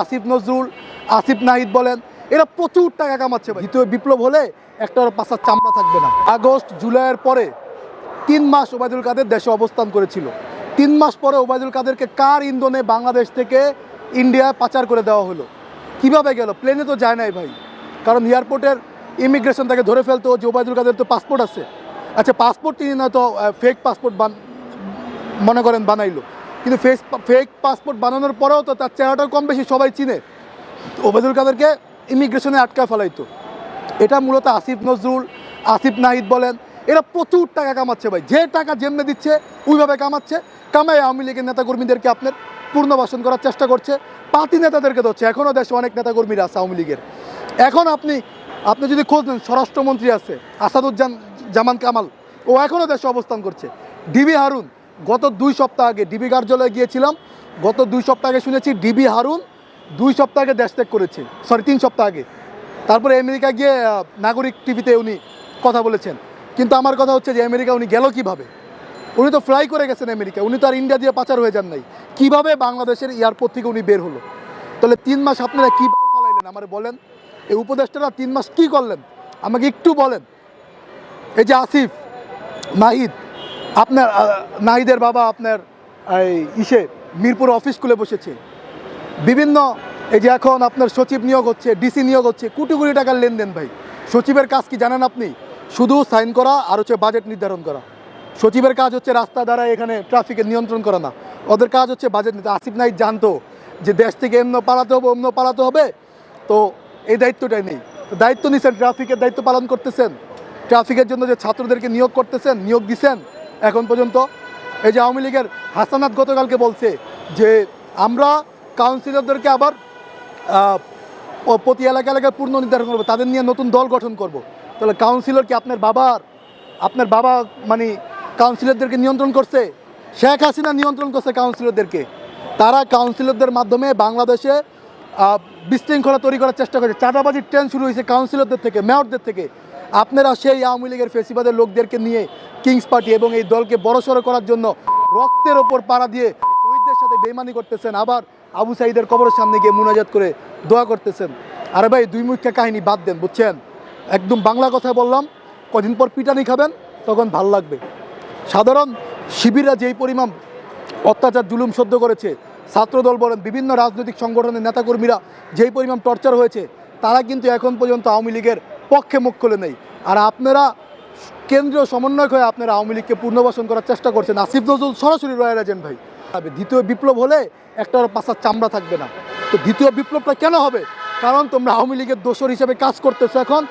আসিফ নজরুল, আসিফ নাহিদ বলেন, এরা প্রচুর টাকা কামাচ্ছে দ্বিতীয় বিপ্লব হলে একটা পাশার চামড়া থাকবে না। আগস্ট, জুলাইয়ের পরে তিন মাস ওবায়দুল কাদের দেশে অবস্থান করেছিল। তিন মাস পরে ওবায়দুল কাদেরকে কার ইন্ধনে বাংলাদেশ থেকে ইন্ডিয়ায় পাচার করে দেওয়া হলো? কীভাবে গেল? প্লেনে তো যায় নাই ভাই। কারণ এয়ারপোর্টের ইমিগ্রেশন তাকে ধরে ফেলতো যে ওবায়দুল কাদের তো পাসপোর্ট আছে। আচ্ছা পাসপোর্ট তিনি না তো ফেক পাসপোর্ট মনে করেন বানাইলো। কিন্তু ফেস ফেক পাসপোর্ট বানানোর পরেও তো তার চেহারাটাও কম বেশি সবাই চিনে। ওবায়দুল কাদেরকে ইমিগ্রেশনে আটকা ফেলাইতো। এটা মূলত আসিফ নজরুল, আসিফ নাহিদ বলেন, এরা প্রচুর টাকা কামাচ্ছে ভাই। যে টাকা যেমনে দিচ্ছে, ওইভাবে কামাচ্ছে। কামাই আওয়ামী লীগের নেতাকর্মীদেরকে আপনার পূর্ণবাসন করার চেষ্টা করছে। পাতি নেতাদেরকে ধরছে। এখনও দেশে অনেক নেতাকর্মীরা আছে আওয়ামী লীগের। এখন আপনি আপনি যদি খোঁজ নেন, স্বরাষ্ট্রমন্ত্রী আছে আসাদুজ্জান জামান কামাল। ও এখনও দেশে অবস্থান করছে। ডিবি হারুন গত দুই সপ্তাহ আগে ডিবি কার্যালয়ে গিয়েছিলাম। গত দুই সপ্তাহ আগে শুনেছি ডিবি হারুন দুই সপ্তাহ আগে দেশ ত্যাগ করেছে। সরি তিন সপ্তাহ আগে। তারপরে আমেরিকা গিয়ে নাগরিক টিভিতে উনি কথা বলেছেন। কিন্তু আমার কথা হচ্ছে যে আমেরিকা উনি গেল কীভাবে? উনি তো ফ্লাই করে গেছেন আমেরিকা। উনি তো আর ইন্ডিয়া দিয়ে পাচার হয়ে যান নাই। কীভাবে বাংলাদেশের এয়ারপোর্ট থেকে উনি বের হলো? তাহলে তিন মাস আপনারা কী ফালাইলেন? আমার বলেন। এই উপদেষ্টারা তিন মাস কি করলেন? আমাকে একটু বলেন। এই যে আসিফ নাহিদ আপনার নাহিদের বাবা আপনার, এই, ইসে, মিরপুর অফিস খুলে বসেছে। বিভিন্ন, এই যে এখন আপনার সচিব নিয়োগ হচ্ছে ডিসি নিয়োগ হচ্ছে, কোটি কোটি টাকার লেনদেন ভাই। সচিবের কাজ কি জানেন আপনি? শুধু সাইন করা আর হচ্ছে বাজেট নির্ধারণ করা। সচিবের কাজ হচ্ছে রাস্তা দ্বারা এখানে ট্রাফিকের নিয়ন্ত্রণ করা না। ওদের কাজ হচ্ছে বাজেট নিতে। আসিফ নাইক জানতো যে দেশ থেকে এমন পালাতে হবে অন্য পালাতে হবে। তো এই দায়িত্বটাই নেই। দায়িত্ব নিছেন ট্রাফিকের দায়িত্ব পালন করতেছেন। ট্রাফিকের জন্য যে ছাত্রদেরকে নিয়োগ করতেছেন, নিয়োগ দিছেন। এখন পর্যন্ত এই যে আওয়ামী লীগের হাসানাত গতকালকে বলছে যে আমরা কাউন্সিলরদেরকে আবার প্রতি এলাকা এলাকায় পূর্ণ নির্ধারণ করব, তাদের নিয়ে নতুন দল গঠন করব। তাহলে কাউন্সিলর কি আপনার বাবার, আপনার বাবা মানে কাউন্সিলরদেরকে নিয়ন্ত্রণ করছে? শেখ হাসিনা নিয়ন্ত্রণ করছে কাউন্সিলরদেরকে। তারা কাউন্সিলরদের মাধ্যমে বাংলাদেশে বিশৃঙ্খলা তৈরি করার চেষ্টা করেছে। চাঁদাবাজির ট্রেন শুরু হয়েছে কাউন্সিলরদের থেকে মেয়রদের থেকে। আপনারা সেই আওয়ামী লীগের ফেসিবাদের লোকদেরকে নিয়ে কিংস পার্টি এবং এই দলকে বড়সড় করার জন্য রক্তের ওপর পাড়া দিয়ে শহীদদের সাথে বেমানি করতেছেন, আবার আবু সাইদের কবরের সামনে গিয়ে মুনাজাত করে দোয়া করতেছেন। আরে ভাই, দুই মুখ্যা কাহিনী বাদ দেন, বুঝছেন? একদম বাংলা কথা বললাম, কদিন পর পিটানি খাবেন, তখন ভালো লাগবে। সাধারণ শিবিরা যেই পরিমাণ অত্যাচার, জুলুম সহ্য করেছে, ছাত্রদল বলেন, বিভিন্ন রাজনৈতিক সংগঠনের নেতাকর্মীরা যেই পরিমাণ টর্চার হয়েছে, তারা কিন্তু এখন পর্যন্ত আওয়ামী লীগের পক্ষে মুখ খুলে নেই। আর আপনারা কেন্দ্রীয় সমন্বয়ক হয়ে আপনারা আওয়ামী লীগকে পুনর্বাসন করার চেষ্টা করছেন। আসিফ নজরুল সরাসরি রয়েল এজেন্ট ভাই। দ্বিতীয় বিপ্লব হলে একটার পাশার চামড়া থাকবে না। তো দ্বিতীয় বিপ্লবটা কেন হবে? কারণ তোমরা আওয়ামী লীগের দোষর হিসেবে কাজ করতেছো এখন।